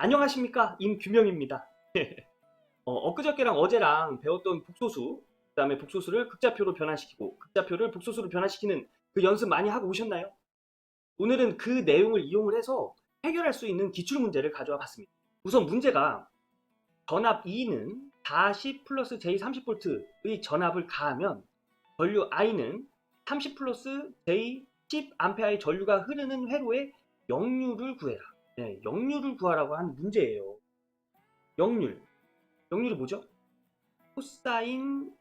안녕하십니까 임규명입니다. 어, 엊그저께랑 어제랑 배웠던 복소수 그 다음에 복소수를 극자표로 변화시키고 극자표를 복소수로 변화시키는 그 연습 많이 하고 오셨나요? 오늘은 그 내용을 이용을 해서 해결할 수 있는 기출 문제를 가져와 봤습니다. 우선 문제가 전압 E는 40 플러스 J 30V의 전압을 가하면 전류 I는 30 플러스 J 10 암페어의 전류가 흐르는 회로의 역류를 구해라. 네, 역류를 구하라고 한 문제예요. 역률. 역률이 뭐죠? 코사인,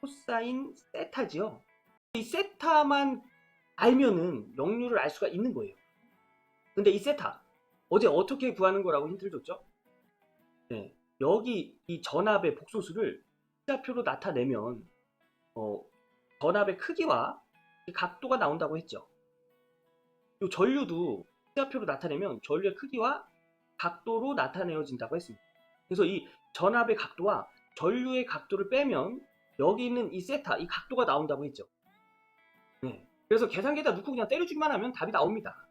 코사인 세타지요. 이 세타만 알면은 역률을 알 수가 있는 거예요. 근데 이 세타, 어제 어떻게 구하는 거라고 힌트를 줬죠? 네, 여기 이 전압의 복소수를 숫자표로 나타내면 어, 전압의 크기와 이 각도가 나온다고 했죠. 이 전류도 숫자표로 나타내면 전류의 크기와 각도로 나타내어진다고 했습니다. 그래서 이 전압의 각도와 전류의 각도를 빼면 여기 있는 이 세타, 이 각도가 나온다고 했죠. 네. 그래서 계산기에다 넣고 그냥 때려주기만 하면 답이 나옵니다.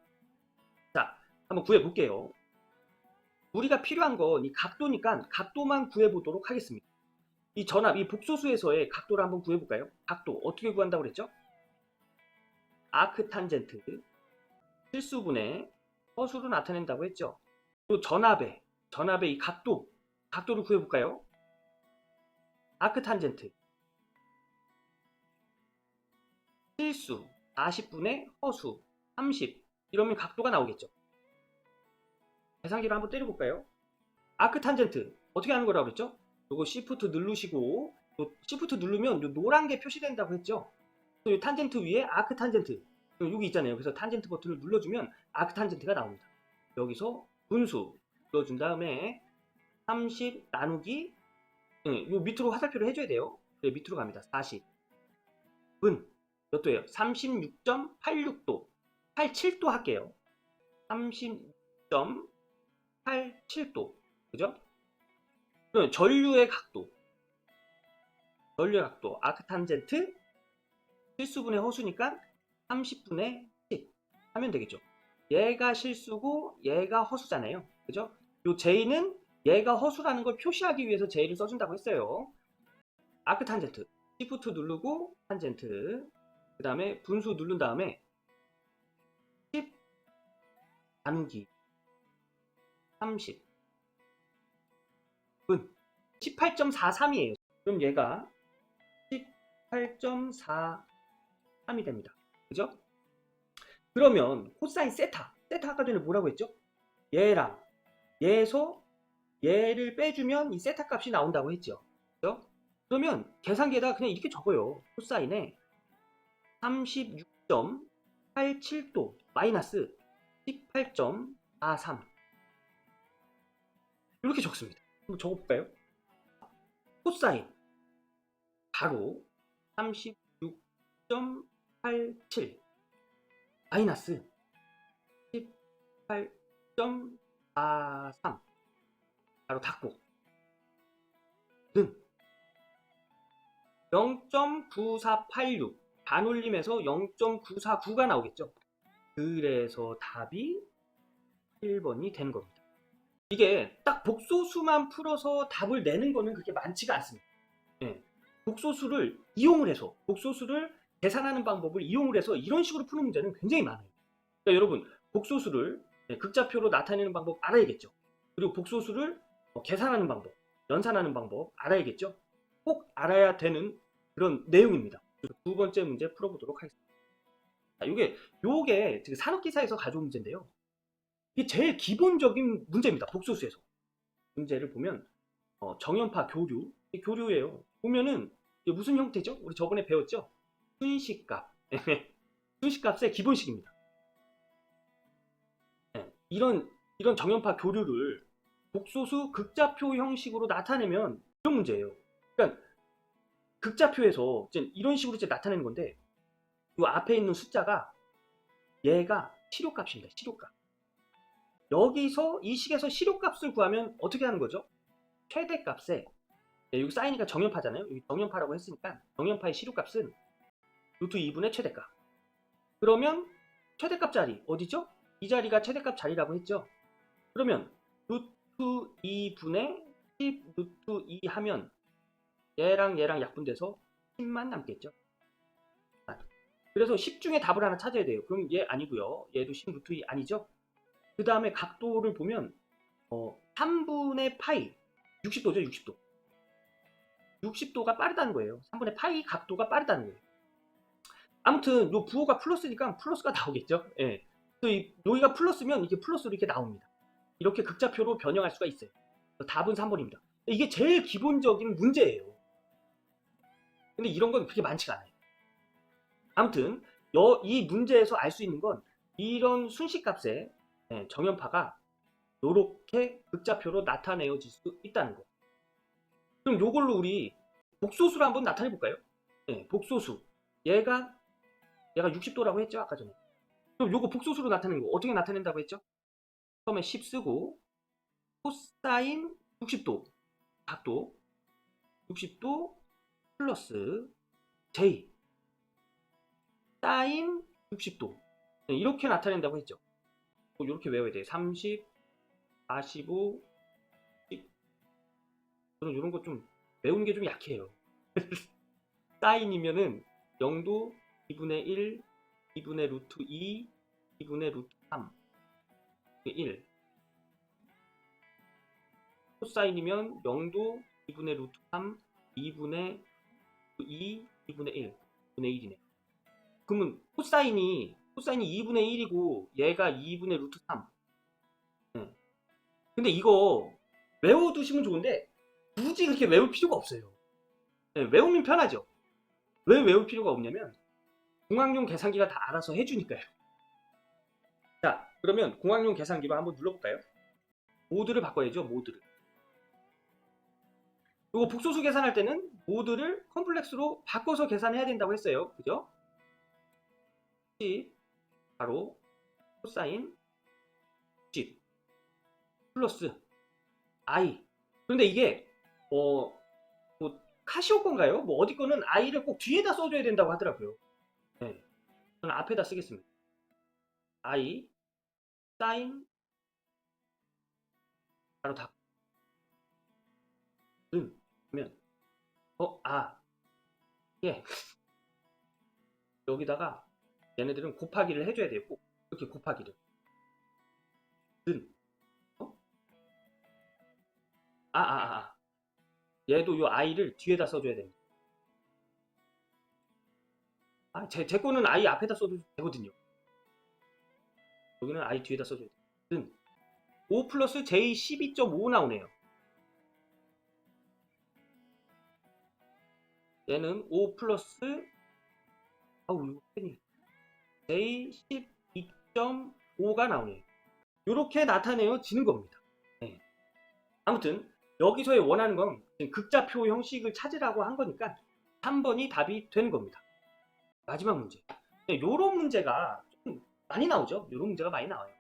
자, 한번 구해볼게요. 우리가 필요한 건 이 각도니까 각도만 구해보도록 하겠습니다. 이 전압, 이 복소수에서의 각도를 한번 구해볼까요? 각도 어떻게 구한다고 그랬죠? 아크 탄젠트 실수분의 허수로 나타낸다고 했죠. 또 전압의 전압의 이 각도 각도를 구해볼까요? 아크 탄젠트 실수 40분의 허수 30 이러면 각도가 나오겠죠. 계산기를 한번 때려볼까요? 아크 탄젠트 어떻게 하는 거라고 그랬죠? 요거 시프트 누르시고 요 시프트 누르면 요 노란 게 표시된다고 했죠. 이 탄젠트 위에 아크 탄젠트 여기 있잖아요. 그래서 탄젠트 버튼을 눌러주면 아크 탄젠트가 나옵니다. 여기서 분수 눌러준 다음에 30 나누기 예, 요 밑으로 화살표를 해줘야 돼요. 네, 밑으로 갑니다. 40 분. 몇 도예요? 36.86도 87도 할게요. 36.87도 그죠? 그러면 전류의 각도 전류의 각도 아크 탄젠트 실수분의 허수니까 30분의 10 하면 되겠죠. 얘가 실수고 얘가 허수잖아요. 그죠? 요 J는 얘가 허수라는 걸 표시하기 위해서 J를 써준다고 했어요. 아크 탄젠트. 시프트 누르고 탄젠트. 그 다음에 분수 누른 다음에 10 나누기 30 분. 18.43이에요. 그럼 얘가 18.43이 됩니다. 그죠? 그러면 코사인 세타. 세타 아까 전에 뭐라고 했죠? 얘랑 얘에서 얘를 빼주면 이 세타 값이 나온다고 했죠. 그죠? 그러면 계산기에다 그냥 이렇게 적어요. 코사인에 36.87도 마이너스 18.43 이렇게 적습니다. 한번 적어볼까요? 코사인 바로 36.87 마이너스 18.43 바로 닫고 는 0.9486 반올림에서 0.949가 나오겠죠. 그래서 답이 1번이 된 겁니다. 이게 딱 복소수만 풀어서 답을 내는 거는 그렇게 많지가 않습니다. 예. 복소수를 이용을 해서 복소수를 계산하는 방법을 이용을 해서 이런 식으로 푸는 문제는 굉장히 많아요. 그러니까 여러분 복소수를 네, 극자표로 나타내는 방법 알아야겠죠. 그리고 복소수를 어, 계산하는 방법, 연산하는 방법 알아야겠죠. 꼭 알아야 되는 그런 내용입니다. 두 번째 문제 풀어보도록 하겠습니다. 자, 요게 산업기사에서 가져온 문제인데요. 이게 제일 기본적인 문제입니다. 복소수에서 문제를 보면 어, 정연파 교류 이 교류예요. 보면은 이게 무슨 형태죠? 우리 저번에 배웠죠? 순식값 순식값의 기본식입니다. 네, 이런 이런 정연파 교류를 복소수 극자표 형식으로 나타내면 이런 문제예요. 그러니까 극자표에서 이런 식으로 이제 나타내는 건데 이 앞에 있는 숫자가 얘가 실효값입니다. 실효값. 여기서 이 식에서 실효값을 구하면 어떻게 하는 거죠? 최대값에 네, 여기 사인이니까 정연파잖아요. 여기 정연파라고 했으니까 정연파의 실효값은 루트 2분의 최대값. 그러면 최대값 자리 어디죠? 이 자리가 최대값 자리라고 했죠. 그러면 루, 루트 2분의 10 루트 2 하면 얘랑 얘랑 약분돼서 10만 남겠죠. 그래서 10 중에 답을 하나 찾아야 돼요. 그럼 얘 아니고요. 얘도 10 루트 2 아니죠? 그 다음에 각도를 보면 어, 3분의 파이 60도죠 60도 60도가 빠르다는 거예요 3분의 파이 각도가 빠르다는 거예요 아무튼 요 부호가 플러스니까 플러스가 나오겠죠 예. 또 이, 여기가 플러스면 이게 플러스로 이렇게 나옵니다 이렇게 극좌표로 변형할 수가 있어요 답은 3번입니다 이게 제일 기본적인 문제예요 근데 이런 건 그렇게 많지가 않아요 아무튼 여- 이 문제에서 알 수 있는 건 이런 순식값의 예, 정연파가 이렇게 극좌표로 나타내어질 수 있다는 거. 그럼 요걸로 우리 복소수를 한번 나타내 볼까요? 네, 복소수. 얘가 얘가 60도라고 했죠 아까 전에. 그럼 요거 복소수로 나타내는 거 어떻게 나타낸다고 했죠? 처음에 10 쓰고 코사인 60도 각도 60도 플러스 j 사인 60도 네, 이렇게 나타낸다고 했죠. 이렇게 외워야 돼요. 30, 45, 10. 저는 이런 거 좀 외우는 게 좀 약해요. 사인이면은 0도 2분의 1, 2분의 루트 2, 2분의 루트 3, 1. 코사인이면 0도 2분의 루트 3, 2분의 2, 2분의 1, 2분의 1이네. 그러면 코사인이 코사인이 2분의 1이고 얘가 2분의 루트 3. 네. 근데 이거 외워두시면 좋은데 굳이 그렇게 외울 필요가 없어요. 네, 외우면 편하죠. 왜 외울 필요가 없냐면 공학용 계산기가 다 알아서 해주니까요. 자, 그러면 공학용 계산기로 한번 눌러볼까요? 모드를 바꿔야죠, 모드를. 이거 복소수 계산할 때는 모드를 컴플렉스로 바꿔서 계산해야 된다고 했어요. 그죠? 10 바로 코사인 10 플러스 i 그런데 이게 어, 뭐 카시오 건가요? 뭐 어디 거는 i를 꼭 뒤에다 써줘야 된다고 하더라고요. 네. 저는 앞에다 쓰겠습니다. i 사인 바로 답. 음, 그러면 어, 아, 예. 여기다가 얘네들은 곱하기를 해줘야 돼요. 꼭 이렇게 곱하기를. 는 어? 아, 아, 아, 아. 얘도 요 i를 뒤에다 써줘야 됩니다. 아, 제, 제 거는 i 앞에다 써도 되거든요. 여기는 i 뒤에다 써줘야 돼요. 는5 플러스 j 12.5 나오네요. 얘는 5 플러스 아우 이거 팬이 j 12.5가 나오네요. 이렇게 나타내어지는 겁니다. 네. 아무튼 여기서의 원하는 건 극좌표 형식을 찾으라고 한 거니까 3번이 답이 되는 겁니다. 마지막 문제. 이런 문제가 좀 많이 나오죠. 이런 문제가 많이 나와요.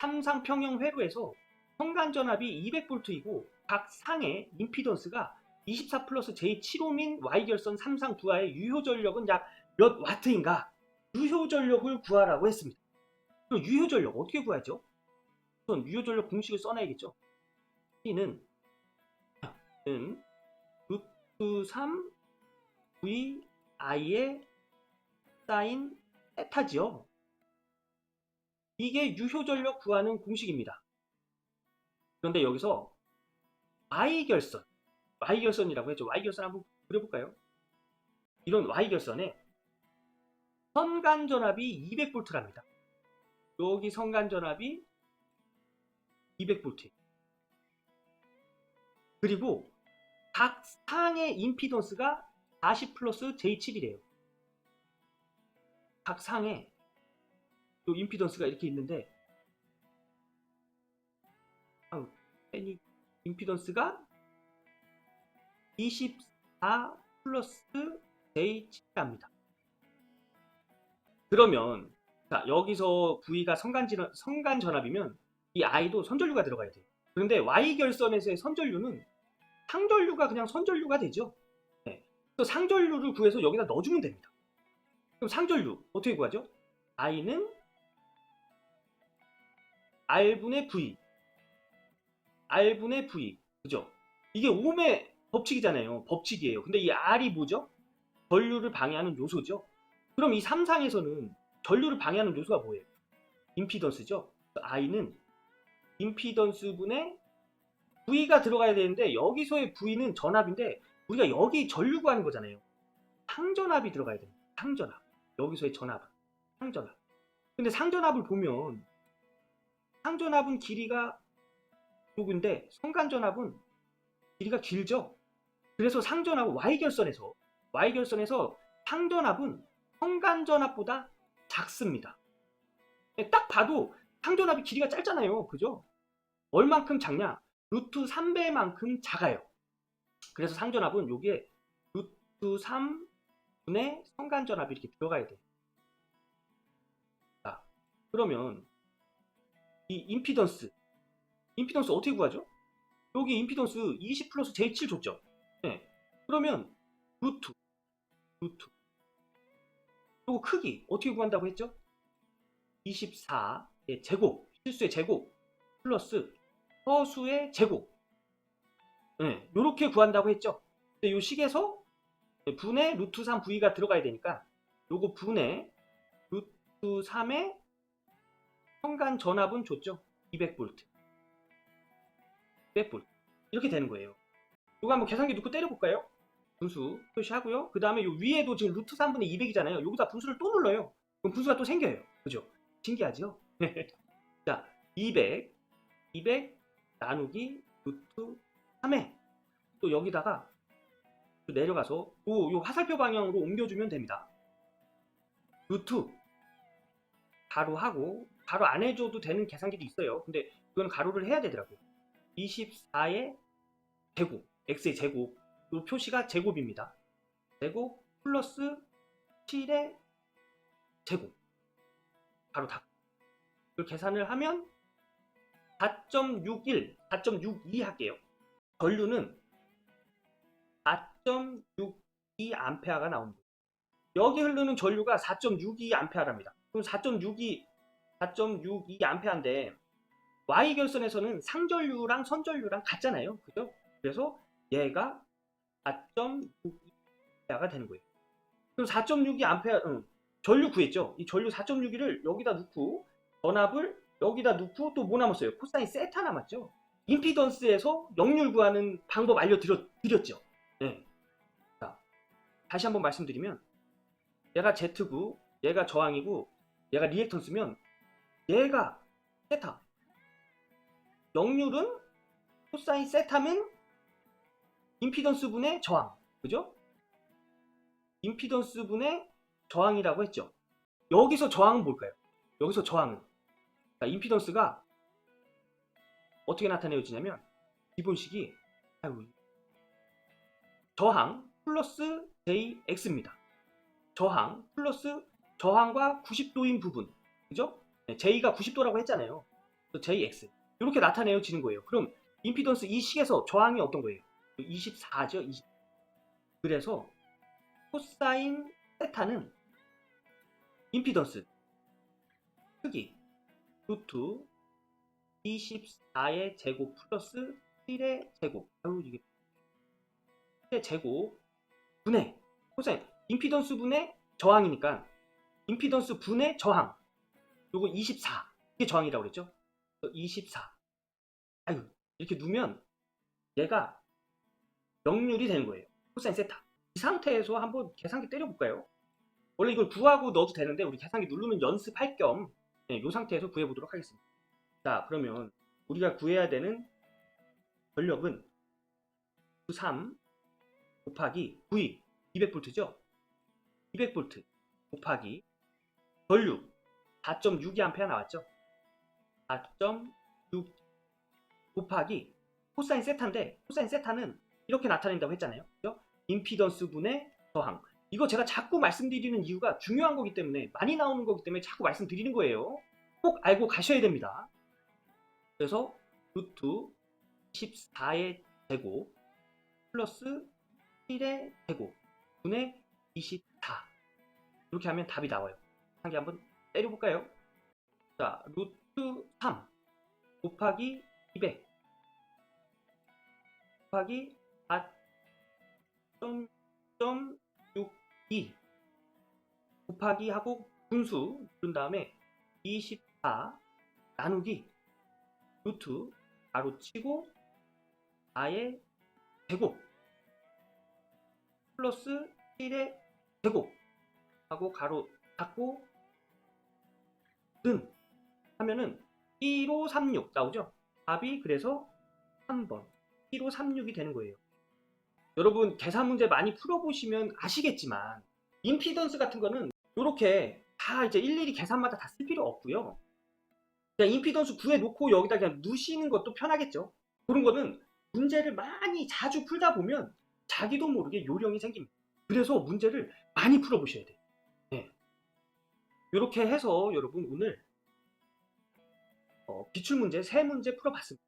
삼상 평형 회로에서 성간 전압이 200V이고 각 상의 임피던스가 24 플러스 J75민 Y결선 3상 부하의 유효 전력은 약 몇 와트인가? 유효 전력을 구하라고 했습니다. 그럼 유효 전력 어떻게 구하죠? 우선 유효 전력 공식을 써놔야겠죠. T는 는 루트 3 V I의 사인 세타지요. 이게 유효 전력 구하는 공식입니다. 그런데 여기서 Y결선, Y결선이라고 했죠. Y결선 한번 그려볼까요? 이런 Y결선에 선간전압이 200V랍니다. 여기 선간전압이 200V. 그리고 각 상의 임피던스가 40 플러스 J7이래요. 각 상에 요 임피던스가 이렇게 있는데 아, 팬이 임피던스가 24 플러스 J7입니다. 그러면 자, 여기서 V가 성간, 성간 전압이면 이 I도 선전류가 들어가야 돼요. 그런데 Y결선에서의 선전류는 상전류가 그냥 선전류가 되죠. 네. 그래서 상전류를 구해서 여기다 넣어주면 됩니다. 그럼 상전류 어떻게 구하죠? I는 R분의 V R분의 V. 그죠? 이게 옴의 법칙이잖아요. 법칙이에요. 근데 이 R이 뭐죠? 전류를 방해하는 요소죠. 그럼 이 삼상에서는 전류를 방해하는 요소가 뭐예요? 임피던스죠. I는 임피던스 분의 V가 들어가야 되는데 여기서의 V는 전압인데 우리가 여기 전류 구하는 거잖아요. 상전압이 들어가야 돼요. 상전압. 여기서의 전압. 상전압. 근데 상전압을 보면 상전압은 길이가 요근데 성간전압은 길이가 길죠. 그래서 상전압은 Y결선에서 Y결선에서 상전압은 성간전압보다 작습니다. 네, 딱 봐도 상전압이 길이가 짧잖아요. 그죠? 얼만큼 작냐? 루트 3배만큼 작아요. 그래서 상전압은 여기에 루트 3 분의 성간전압이 이렇게 들어가야 돼요. 자, 그러면 이 임피던스 임피던스 어떻게 구하죠? 여기 임피던스 20 플러스 J7 줬죠? 네. 그러면 루트 루트 그리고 크기 어떻게 구한다고 했죠? 24의 제곱 실수의 제곱 플러스 허수의 제곱 네, 이렇게 구한다고 했죠? 근데 이 식에서 분의 루트 3 V가 들어가야 되니까 요거 분의 루트 3의 현관 전압은 줬죠? 200V 200V 이렇게 되는 거예요 이거 한번 계산기 넣고 때려볼까요? 분수 표시하고요 그 다음에 요 위에도 지금 루트 3분의 200이잖아요 여기다 분수를 또 눌러요 그럼 분수가 또 생겨요 그죠? 신기하죠? 자 200 200 나누기 루트 3에 또 여기다가 또 내려가서 요, 요 화살표 방향으로 옮겨주면 됩니다. 루트. 가로 하고 가로 안 해줘도 되는 계산기도 있어요. 근데 이건 가로를 해야 되더라고요. 24의 제곱 x의 제곱. 이 표시가 제곱입니다. 제곱 플러스 7의 제곱. 바로 답 이걸 계산을 하면 4.61 4.62 할게요. 전류는 4.62 암페어가 나옵니다 여기 흐르는 전류가 4.62 암페어랍니다 그럼 4.62 4.62 암페어인데 Y 결선에서는 상전류랑 선전류랑 같잖아요. 그죠? 그래서 얘가 4.62가 되는 거예요. 그럼 4.62 암페어 응, 전류 구했죠. 이 전류 4.62를 여기다 넣고 전압을 여기다 넣고 또 뭐 남았어요? 코사인 세타 남았죠. 임피던스에서 역률 구하는 방법 알려드렸죠. 네. 자, 다시 한번 말씀드리면 얘가 Z구, 얘가 저항이고 얘가 리액턴스면 얘가 세타 역률은 코사인 세타면 임피던스 분의 저항. 그죠? 임피던스 분의 저항이라고 했죠. 여기서 저항은 뭘까요? 여기서 저항은 자, 임피던스가 어떻게 나타내어지냐면 기본식이 아이고, 저항 플러스 JX입니다. 저항 플러스 저항과 90도인 부분. 그죠? 네, J가 90도라고 했잖아요. JX. 이렇게 나타내어지는 거예요. 그럼 임피던스 이 식에서 저항이 어떤 거예요? 24죠. 20. 그래서 코사인 세타는 임피던스 크기 루트 24의 제곱 플러스 7의 제곱 아유 이게 7의 제곱 분의 코사인 임피던스 분의 저항이니까 임피던스 분의 저항. 요거 24 이게 저항이라고 그랬죠? 24 아유 이렇게 누면 얘가 역률이 되는 거예요. 코사인 세타. 이 상태에서 한번 계산기 때려볼까요? 원래 이걸 구하고 넣어도 되는데 우리 계산기 누르면 연습할 겸 네, 이 상태에서 구해보도록 하겠습니다. 자 그러면 우리가 구해야 되는 전력은 3 곱하기 V 200V죠 200V 곱하기 전류 4.62A 나왔죠 4.6 곱하기 코사인 세타인데 코사인 세타는 이렇게 나타낸다고 했잖아요. 그죠? 임피던스 분의 저항. 이거 제가 자꾸 말씀드리는 이유가 중요한 거기 때문에 많이 나오는 거기 때문에 자꾸 말씀드리는 거예요. 꼭 알고 가셔야 됩니다. 그래서 루트 14의 제곱 플러스 1의 제곱 분의 24 이렇게 하면 답이 나와요. 한 개 한번 때려볼까요? 자, 루트 3 곱하기 200 곱하기 4.62 곱하기 하고 분수 누른 다음에 24 나누기. 루트 가로 치고 4의 제곱 플러스 7의 제곱 하고 가로 닫고 는 하면은 1536 나오죠? 답이 그래서 3번 1536이 되는 거예요. 여러분 계산 문제 많이 풀어보시면 아시겠지만 임피던스 같은 거는 이렇게 다 이제 일일이 계산마다 다 쓸 필요 없고요. 그냥 임피던스 구해놓고 여기다 그냥 누시는 것도 편하겠죠. 그런 거는 문제를 많이 자주 풀다 보면 자기도 모르게 요령이 생깁니다. 그래서 문제를 많이 풀어보셔야 돼요. 네. 이렇게 해서 여러분 오늘 어, 기출문제 세 문제 풀어봤습니다.